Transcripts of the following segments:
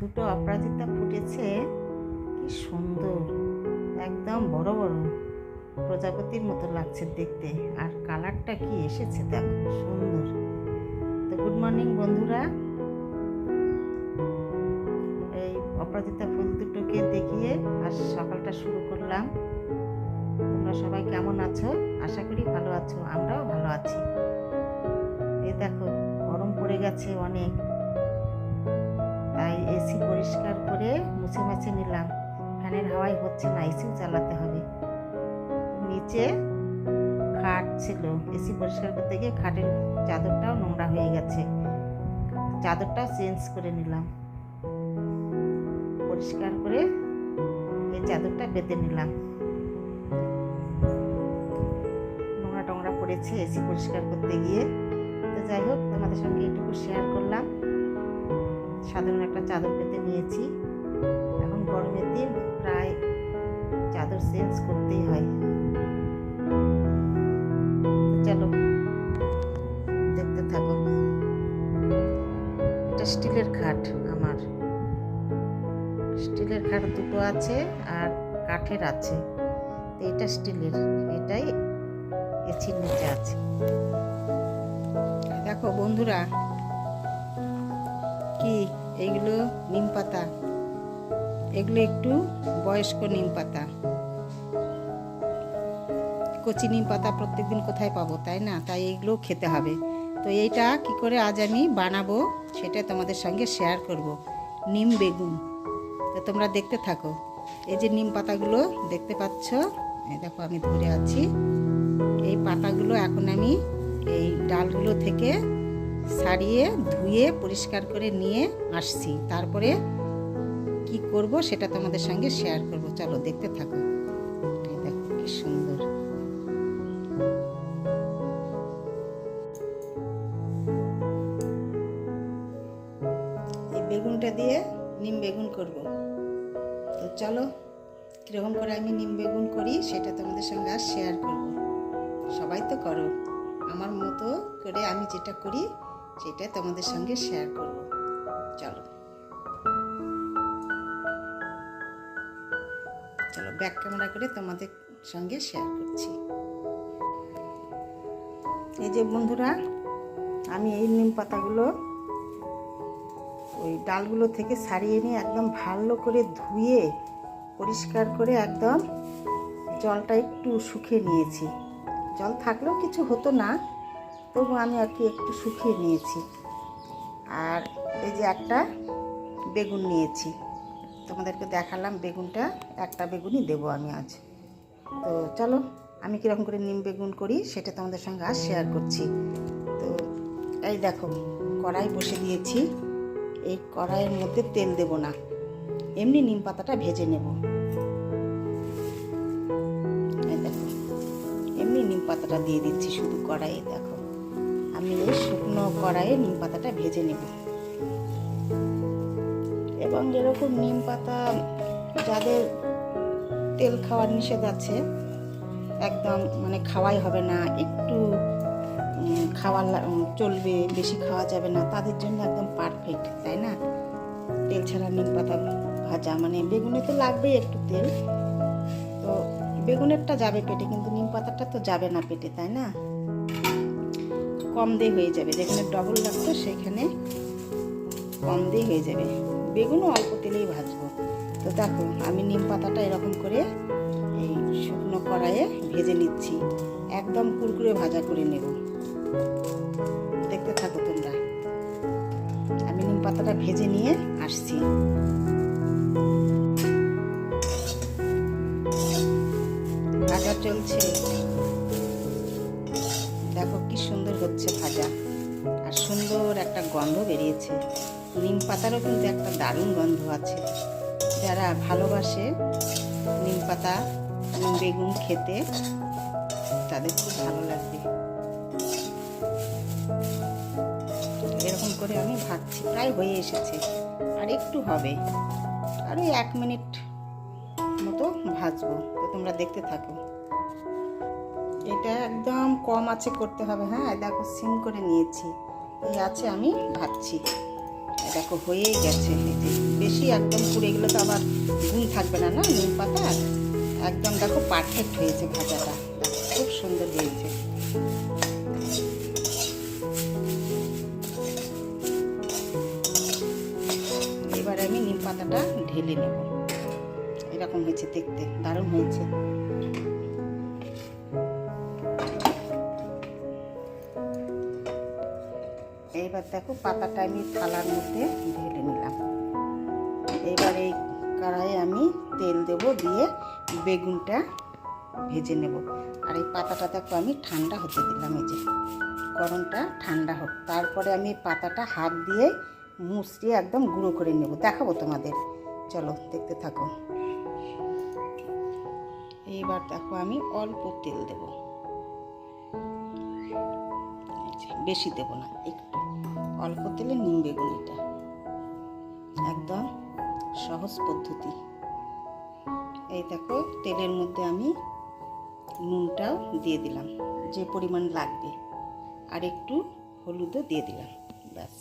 দুটো অপরাজিতা ফুটেছে। কি সুন্দর। একদম বড় বড়। প্রজাপতির মতো লাগছে দেখতে। আর কালারটা কি এসেছে দেখো, সুন্দর। তো গুড মর্নিং বন্ধুরা। এই অপরাজিতা ফুল দুটোকে দেখিয়ে আজ সকালটা শুরু করলাম। তোমরা সবাই কেমন আছো? আশা করি ভালো আছো, আমরাও ভালো আছি। এই দেখো, গরম পড়ে গেছে অনেক। এসি পরিষ্কার করে মুছে মুছে নিলাম। ফ্যানের হাওয়াই হচ্ছে না এসিও চালাতে হবে। নিচে খাট ছিল। এসি পরিষ্কার করতে গিয়ে খাটের চাদরটাও নোংরা হয়ে গেছে। চাদরটাও চেঞ্জ করে নিলাম। পরিষ্কার করে এই চাদরটা বেঁধে নিলাম। নোংরা টোংরা পড়েছে এসি পরিষ্কার করতে গিয়ে। তো যাই হোক, তোমাদের সঙ্গে এইটুকু শেয়ার করলাম। সাধারণ একটা চাদর পেতে নিয়েছি। এখন গরমের দিন প্রায় চাদর চেঞ্জ করতেই হয়। চলো, দেখতে থাকো। এটা স্টিলের খাট আমার। স্টিলের খাট দুটো আছে আর কাঠের আছে। তো এটা স্টিলের, এটাই এসির নিচে আছে। দেখো বন্ধুরা কি? এইগুলো নিম পাতা। এগুলো একটু বয়স্ক নিম পাতা। কচি নিম পাতা প্রত্যেকদিন কোথায় পাবো, তাই না? তাই এইগুলো খেতে হবে। তো এইটা কি করে আজ আমি বানাবো, সেটা তোমাদের সঙ্গে শেয়ার করব। নিম বেগুন। তো তোমরা দেখতে থাকো। এই যে নিম পাতাগুলো দেখতে পাচ্ছ দেখো আমি ধরে আছি। এই পাতাগুলো এখন আমি এই ডালগুলো থেকে সারিয়ে, ধুয়ে, পরিষ্কার করে নিয়ে আসছি। তারপরে কি করব সেটা তোমাদের সঙ্গে শেয়ার করব। চলো, দেখতে থাকো। দেখো, কি সুন্দর। এই বেগুনটা দিয়ে নিম বেগুন করব। তো চলো, কীরকম করে আমি নিম বেগুন করি সেটা তোমাদের সঙ্গে আর শেয়ার করব। সবাই তো করো। আমার মতো করে আমি যেটা করি সেটা তোমাদের সঙ্গে শেয়ার করব। চলো। চলো ব্যাক ক্যামেরা করে তোমাদের সঙ্গে শেয়ার করছি। এই যে বন্ধুরা, আমি এই নিম পাতাগুলো ওই ডালগুলো থেকে সারিয়ে নিয়ে একদম ভালো করে ধুয়ে, পরিষ্কার করে একদম জলটা একটু শুকিয়ে নিয়েছি। জল থাকলেও কিছু হতো না। তবু আমি আর কি একটু শুকিয়ে নিয়েছি। আর এই যে একটা বেগুন নিয়েছি। তোমাদেরকে দেখালাম বেগুনটা, একটা বেগুনই দেবো আমি আজ। তো চলো, আমি কীরকম করে নিম বেগুন করি সেটা তোমাদের সঙ্গে আজ শেয়ার করছি। তো এই দেখো, কড়াই বসে দিয়েছি। এই কড়াইয়ের মধ্যে তেল দেব না। এমনি নিম পাতাটা ভেজে নেব। এমনি নিম পাতাটা দিয়ে দিচ্ছি শুধু কড়াইয়ে, দেখো। আমি এই শুকনো কড়াইয়ে নিম পাতাটা ভেজে নেব। এবং যেরকম নিম পাতা যাদের তেল খাওয়ার নিষেধ আছে, একদম মানে খাওয়াই হবে না, একটু খাওয়ার চলবে, বেশি খাওয়া যাবে না, তাদের জন্য একদম পারফেক্ট তাই না? তেল ছাড়া নিম পাতা ভাজা মানে বেগুনে তো লাগবেই একটু তেল। তো বেগুনেরটা যাবে পেটে, কিন্তু নিম পাতাটা তো যাবে না পেটে, তাই না? কম দিয়ে হয়ে যাবে। যেখানে ডবল লাগতো সেখানে কম দিয়ে হয়ে যাবে। বেগুনও অল্প তেলেই ভাজবো। তো দেখো, আমি নিম পাতাটা এরকম করে এই শুকনো কড়াইয়ে ভেজে নিচ্ছি। একদম কুরকুরে ভাজা করে নেব। দেখতে থাকো তোমরা। আমি নিম পাতাটা ভেজে নিয়ে আসছি। ভাজা চলছে। আর সুন্দর একটা গন্ধ বেরিয়েছে। নিম পাতারও কিন্তু একটা দারুণ গন্ধ আছে। যারা ভালোবাসে নিম পাতা, নিম বেগুন খেতে, তাদের খুব ভালো লাগবে। এরকম করে আমি ভাজছি, প্রায় হয়ে এসেছে। আর একটু হবে। আর ওই এক মিনিট মতো ভাজবো, তো তোমরা দেখতে থাকো। এটা একদম কম আছে করতে হবে হ্যাঁ? দেখো, সিম করে নিয়েছি। এই আছে আমি এই দেখো, হয়েই গেছে। বেশি একদম পুড়ে গেলে তো আবার গুণ থাকবে না না? নিম পাতা একদম দেখো পারফেক্ট হয়েছে ভাজাটা। খুব সুন্দর হয়েছে। এবার আমি নিম পাতাটা ঢেলে নেব। এরকম হয়েছে দেখতে, দারুণ হয়েছে। এইবার দেখো পাতাটা আমি থালার মধ্যে ঢেলে নিলাম। এইবার এই কড়াইয়ে আমি তেল দেব দিয়ে বেগুনটা ভেজে নেব। আর এই পাতাটা দেখো আমি ঠান্ডা হতে দিলাম এই যে, গরমটা ঠান্ডা হোক। তারপরে আমি পাতাটা হাত দিয়ে মুচড়িয়ে একদম গুঁড়ো করে নেব। দেখাবো তোমাদের। চলো, দেখতে থাকো। এইবার দেখো আমি অল্প তেল দেব। বেশি দেব না, একটু অল্প তেলে নিম বেগুনিটা একদম সহজ পদ্ধতি। এই দেখো, তেলের মধ্যে আমি নুনটাও দিয়ে দিলাম, যে পরিমাণ লাগবে। আর একটু হলুদও দিয়ে দিলাম, ব্যাস।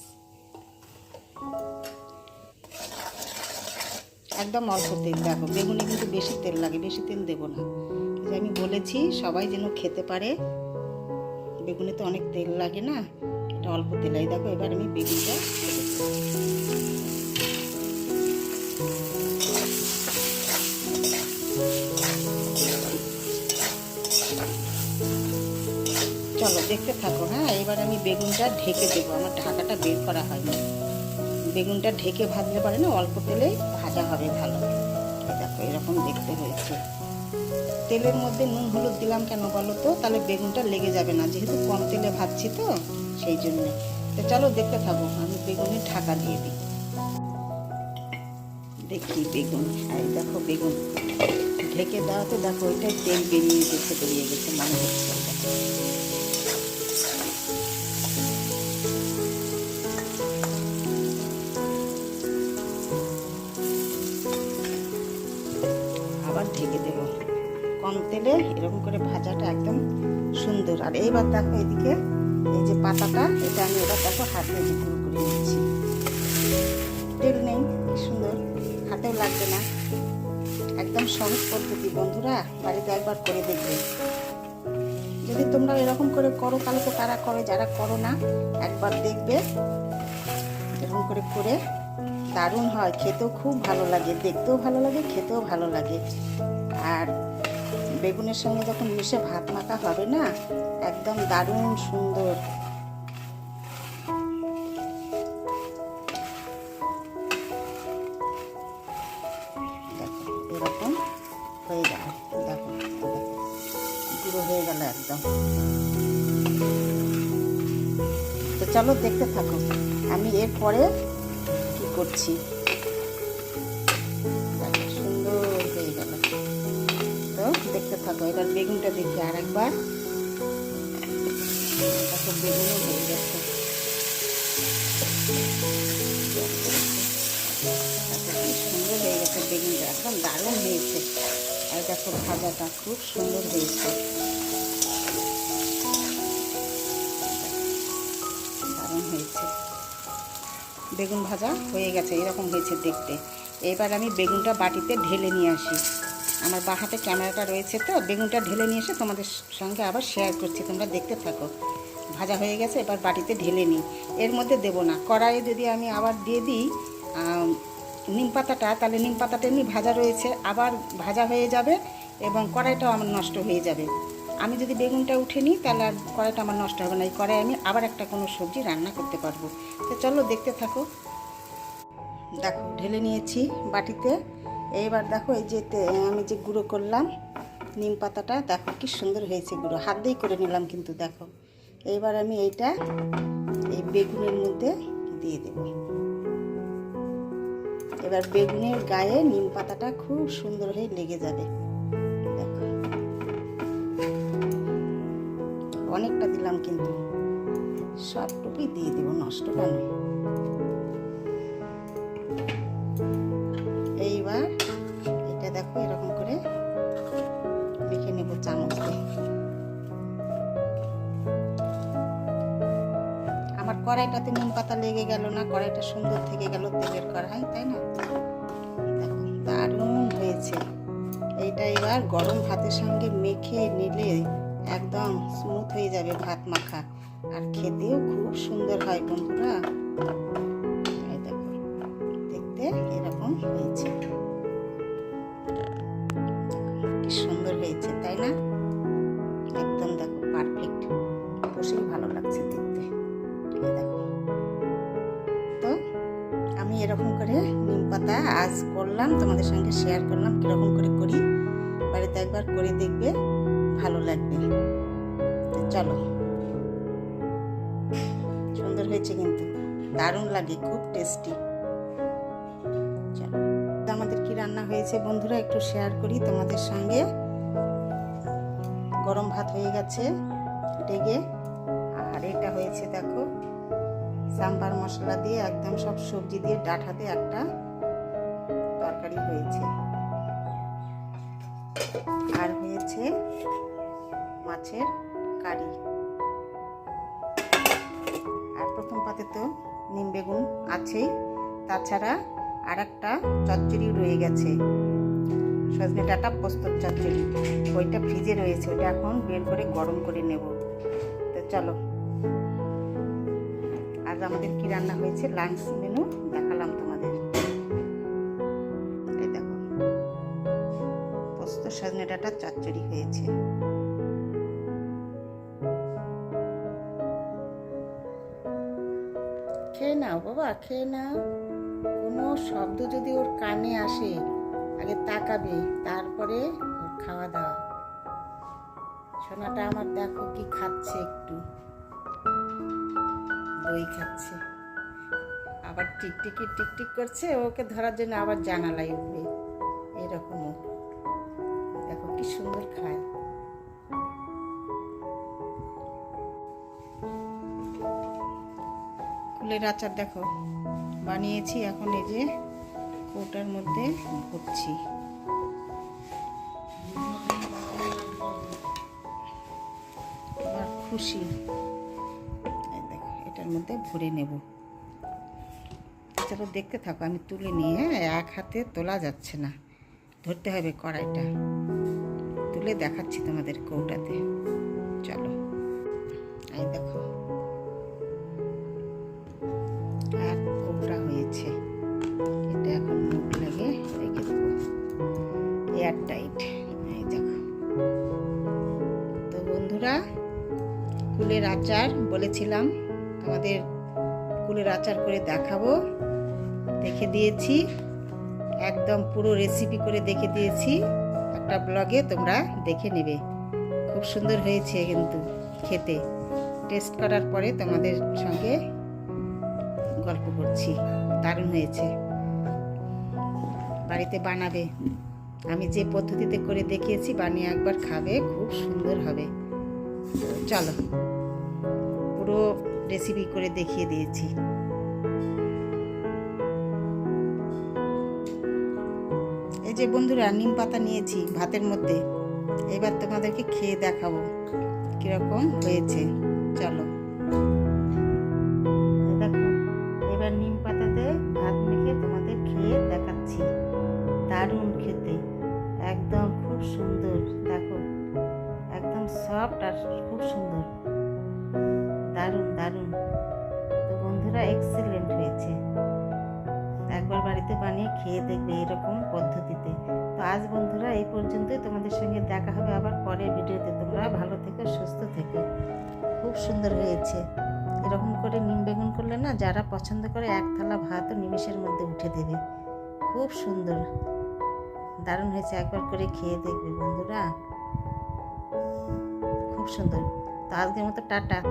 একদম অল্প তেল, দেখো, বেগুনে কিন্তু বেশি তেল লাগে, বেশি তেল দেবো না। আমি বলেছি, সবাই যেন খেতে পারে, বেগুনে তো অনেক তেল লাগে না। এটা অল্প তেল এই দেখো, এবার আমি বেগুনটা চলো, দেখতে থাকো হ্যাঁ? এবার আমি বেগুনটা ঢেকে দেবো। আমার ঢাকাটা বের করা হয়নি। বেগুনটা ঢেকে ভাজলে পারে না অল্প তেলেই ভাজা হবে ভালো। দেখো, এরকম দেখতে হয়েছে। তেলের মধ্যে নুন, হলুদ দিলাম কেন বলো তো? তাহলে বেগুনটা লেগে যাবে না। যেহেতু কম তেলে ভাজছি তো। সেই জন্যে। তো চলো দেখতে থাকো, আমি বেগুনের ঢাকা দিয়ে দিই। দেখি বেগুন, এই দেখো বেগুন। ঢেকে দেওয়াতে দেখো ওইটাই তেল বেরিয়ে গেছে বেরিয়ে গেছে, মনে আবার ঢেকে দেব। কম তেলে এরকম করে ভাজাটা একদম সুন্দর। আর এইবার দেখো এদিকে এই যে পাতাটা, এটা আমি এবার দেখো হাতে যে গুঁড়ো করে নিচ্ছি তেল নেই সুন্দর। হাতেও লাগবে না। একদম সহজ পদ্ধতি, বন্ধুরা, বাড়িতে একবার করে দেখবে। যদি তোমরা এরকম করে করো, তাহলে তো তারা করে, যারা করো না, একবার দেখবে। এরকম করে করে, দারুণ হয়। খেতেও খুব ভালো লাগে, দেখতেও ভালো লাগে, খেতেও ভালো লাগে। আর বেগুনের সঙ্গে যখন মিশে ভাত মাখা হবে না, একদম দারুণ সুন্দর। এরকম হয়ে গেল। দেখো গুঁড়ো হয়ে গেল একদম। তো চলো দেখতে থাকো, আমি এরপরে কি করছি। থাকো এবার বেগুনটা দেখি আর একবার। বেগুনও হয়ে গেছে সুন্দর হয়ে গেছে বেগুনটা একদম দারুণ হয়েছে আর দেখো ভাজাটা খুব সুন্দর হয়েছে দারুণ হয়েছে বেগুন ভাজা হয়ে গেছে, এরকম হয়েছে দেখতে। এবার আমি বেগুনটা বাটিতে ঢেলে নিয়ে আসি। আমার বা হাতে ক্যামেরাটা রয়েছে তো, বেগুনটা ঢেলে নিয়ে এসে তোমাদের সঙ্গে আবার শেয়ার করছি, তোমরা দেখতে থাকো। ভাজা হয়ে গেছে, এবার বাটিতে ঢেলে নিই। এর মধ্যে দেবো না। কড়াইয়ে যদি আমি আবার দিয়ে দিই নিম পাতাটা, তাহলে নিম পাতাটা এমনি ভাজা রয়েছে, আবার ভাজা হয়ে যাবে এবং কড়াইটাও আমার নষ্ট হয়ে যাবে। আমি যদি বেগুনটা উঠে নিই, তাহলে আর কড়াইটা আমার নষ্ট হবে না। এই কড়াই আমি আবার একটা কোনো সবজি রান্না করতে পারব। তো চলো দেখতে থাকো। দেখো, ঢেলে নিয়েছি বাটিতে। এইবার দেখো এই যে আমি যে গুঁড়ো করলাম, নিম পাতাটা, দেখো কি সুন্দর হয়েছে গুঁড়ো। হাত দিয়েই করে নিলাম কিন্তু দেখো। এইবার আমি এইটা এই বেগুনের মধ্যে দিয়ে দেব। এবার বেগুনের গায়ে নিম পাতাটা খুব সুন্দর হয়ে লেগে যাবে। দেখো। অনেকটা দিলাম কিন্তু সবটুকুই দিয়ে দেবো, নষ্ট কেন কড়াইটাতে নুন পাতা লেগে গেল না, কড়াইটা সুন্দর থেকে গেল তেলের কড়াই, তাই না? দেখো দারুণ হয়েছে। এইটা এবার গরম ভাতের সঙ্গে মেখে নিলে একদম স্মুথ হয়ে যাবে ভাত মাখা। আর খেতেও খুব সুন্দর হয় বন্ধুরা। দেখতে এরকম হয়েছে। আজ করলাম, তোমাদের সঙ্গে শেয়ার করলাম, কীরকম করে করি, বাড়িতে একবার করে দেখবে, ভালো লাগবে। চলো। সুন্দর হয়েছে কিন্তু, দারুণ লাগে, খুব টেস্টি চলো। আমাদের কি রান্না হয়েছে বন্ধুরা, একটু শেয়ার করি তোমাদের সঙ্গে। গরম ভাত হয়ে গেছে ডেগে আর এটা হয়েছে, দেখো, সাম্বার মশলা দিয়ে একদম সব সবজি দিয়ে ডাঁটাতে একটা তরকারি হয়েছে। আর হয়েছে মাছের কারি। আর প্রথম পাতে তো নিম বেগুন আছেই। তাছাড়া আর একটা চচ্চড়ি রয়ে গেছে। সজনে ডাটা পোস্তর চচ্চড়ি। ওইটা ফ্রিজে রয়েছে, ওইটা এখন বের করে গরম করে নেব। তো চলো। আজ আমাদের কি রান্না হয়েছে? লাঞ্চ মেনু দেখালাম তোমাদের। সজনে চচ্চড়ি হয়েছে। খেয়ে নাও বাবা, খেয়ে নাও। কোনো শব্দ যদি ওর কানে আসে, আগে তাকাবে, তারপরে ওর খাওয়া দাওয়া সোনাটা আমার দেখো কি খাচ্ছে একটু। দই খাচ্ছে। আবার টিকটিকি, টিকটিক করছে, ওকে ধরার জন্য আবার জানালায় উঠবে। এরকম ও। দেখো কি সুন্দর খায়। কুলের আচার দেখো, বানিয়েছি এখন এই যে কৌটার মধ্যে ভরছি খুশি। দেখো, এটার মধ্যে ভরে নেব। চলো দেখতে থাকো, আমি তুলে নিয়ে হ্যাঁ এক হাতে তোলা যাচ্ছে না। ধরতে হবে কড়াইটা। তুলে দেখাচ্ছি তোমাদের কৌটাতে। চলো। এই দেখো। আর কৌটা হয়েছে। এটা এখন মুখ লাগে রেখে দেবো। এয়ার টাইট এই দেখো। তো বন্ধুরা, কুলের আচার বলেছিলাম, তোমাদের কুলের আচার করে দেখাবো। দেখে দিয়েছি। একদম পুরো রেসিপি করে দেখে দিয়েছি। একটা ব্লগে তোমরা দেখে নেবে। খুব সুন্দর হয়েছে কিন্তু খেতে। টেস্ট করার পরে তোমাদের সঙ্গে গল্প করছি। দারুণ হয়েছে। বাড়িতে বানাবে। আমি যে পদ্ধতিতে করে দেখিয়েছি, বানিয়ে একবার খাবে, খুব সুন্দর হবে। চলো, পুরো রেসিপি করে দেখিয়ে দিয়েছি। যে বন্ধুরা নিম পাতা নিয়েছি ভাতের মধ্যে এবার তোমাদেরকে খেয়ে দেখাবো কীরকম হয়েছে। চলো। বাড়িতে বানিয়ে খেয়ে দেখবে এরকম পদ্ধতিতে। তো আজ বন্ধুরা এই পর্যন্তই। তোমাদের সঙ্গে দেখা হবে আবার পরের ভিডিওতে। তোমরা ভালো থেকো, সুস্থ থেকো। খুব সুন্দর হয়েছে। এরকম করে নিম বেগুন করলে না, যারা পছন্দ করে এক থালা ভাতও নিমেষের মধ্যে উঠে দেবে। খুব সুন্দর। দারুণ হয়েছে। একবার করে খেয়ে দেখবে বন্ধুরা। খুব সুন্দর। তো আজকের মতো টাটা।